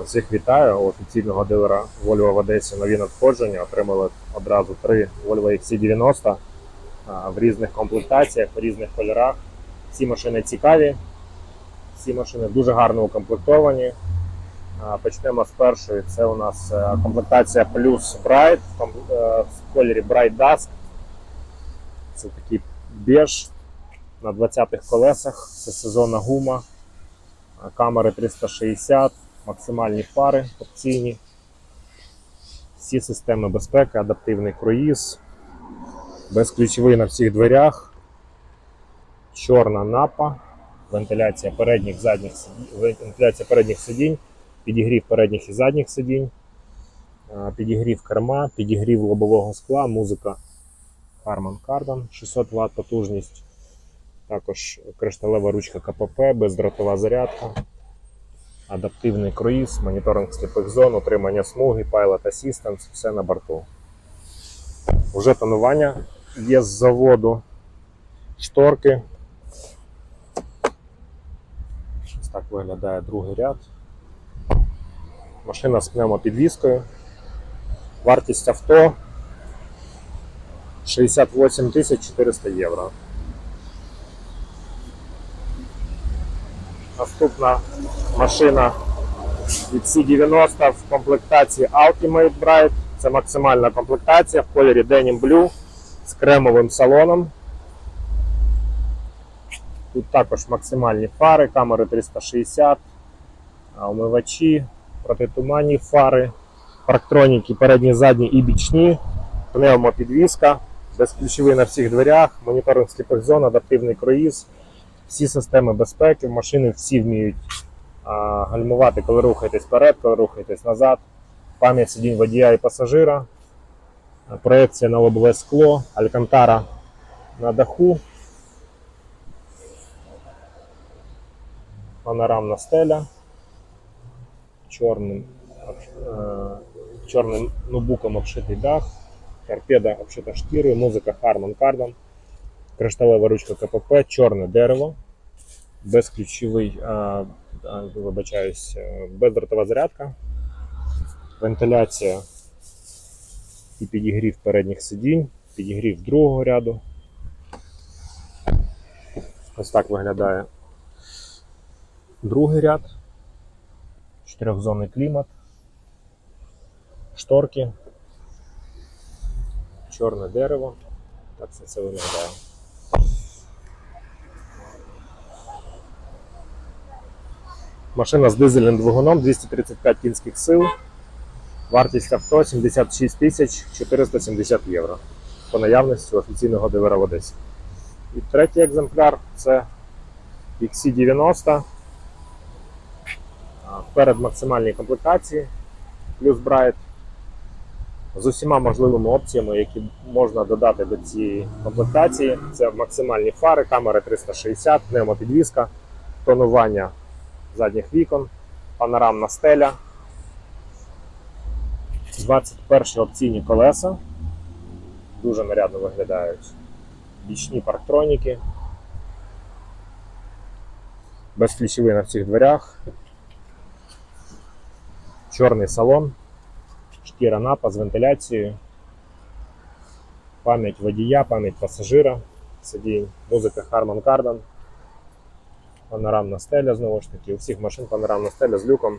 Всіх вітаю у офіційного дилера Volvo в Одесі нові надходження. Отримали одразу три Volvo XC90 в різних комплектаціях, в різних кольорах. Всі машини цікаві, всі машини дуже гарно укомплектовані. Почнемо з першої. Це у нас е, комплектація Plus Bright е, в кольорі Bright Dusk. Це такий беж на 20-х колесах. Це сезонна гума, камери 360 максимальні фари опційні, всі системи безпеки, адаптивний круїз, безключовий на всіх дверях, чорна напа, вентиляція передніх задніх вентиляція передніх сидінь, підігрів передніх і задніх сидінь, підігрів керма, підігрів лобового скла, музика Harman Kardon 600 Вт потужність. Також кришталева ручка КПП, бездротова зарядка адаптивний круїз, моніторинг сліпих зон, утримання смуги, Pilot Assistance, все на борту. Уже тонування є з заводу, шторки. Ось так виглядає другий ряд. Машина з пневмопідвіскою. Вартість авто 68 400 євро. Наступна машина від C90 в комплектації Ultimate Bright. Це максимальна комплектація в кольорі Denim Blue з кремовим салоном. Тут також максимальні фари, камери 360, а, омивачі, протитуманні фари, парктроніки передні, задні і бічні, пневмопідвіска, безключовий на всіх дверях, моніторинг сліпих зон, адаптивний круїз всі системи безпеки, машини всі вміють а, гальмувати, коли рухаєтесь вперед, коли рухаєтесь назад. Пам'ять сидінь водія і пасажира, проекція на лобове скло, алькантара на даху, панорамна стеля, чорним, е, чорним нубуком обшитий дах, торпеда обшита шкірою, музика Harman Kardon, кришталева ручка КПП, чорне дерево, безключовий, а, а, вибачаюсь, е, бездротова зарядка, вентиляція і підігрів передніх сидінь, підігрів другого ряду. Ось так виглядає другий ряд, чотирьохзонний клімат, шторки, чорне дерево. Так це все виглядає. Машина з дизельним двигуном 235 кінських сил. Вартість авто 76 тисяч 470 євро. По наявності офіційного дилера в Одесі. І третій екземпляр це XC90. Перед максимальній комплектації плюс Bright з усіма можливими опціями, які можна додати до цієї комплектації. Це максимальні фари, камери 360, пневмопідвізка, тонування задніх вікон, панорамна стеля, 21 опційні колеса. Дуже нарядно виглядають бічні парктроніки. Безключовий на всіх дверях. Чорний салон, шкіра напа з вентиляцією, пам'ять водія, пам'ять пасажира, сидінь, музика Harman Kardon. Панорамна стеля, знову ж таки, у всіх машин панорамна стеля з люком.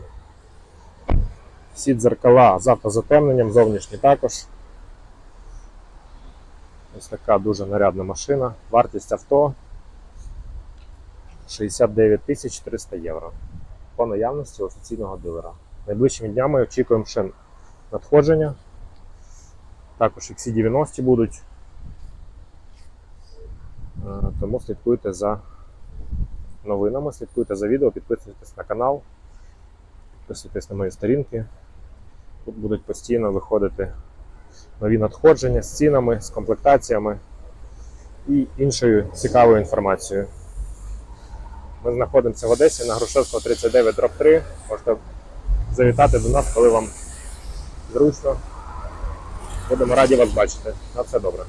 Всі дзеркала з автозатемненням, зовнішні також. Ось така дуже нарядна машина. Вартість авто 69 тисяч 300 євро. По наявності офіційного дилера. Найближчими днями очікуємо ще надходження. Також XC90 будуть. Е, Тому слідкуйте за новинами, слідкуйте за відео, підписуйтесь на канал, підписуйтесь на мої сторінки. Тут будуть постійно виходити нові надходження з цінами, з комплектаціями і іншою цікавою інформацією. Ми знаходимося в Одесі на Грушевського 39 дроб 3. Можете завітати до нас, коли вам зручно. Будемо раді вас бачити. На все добре.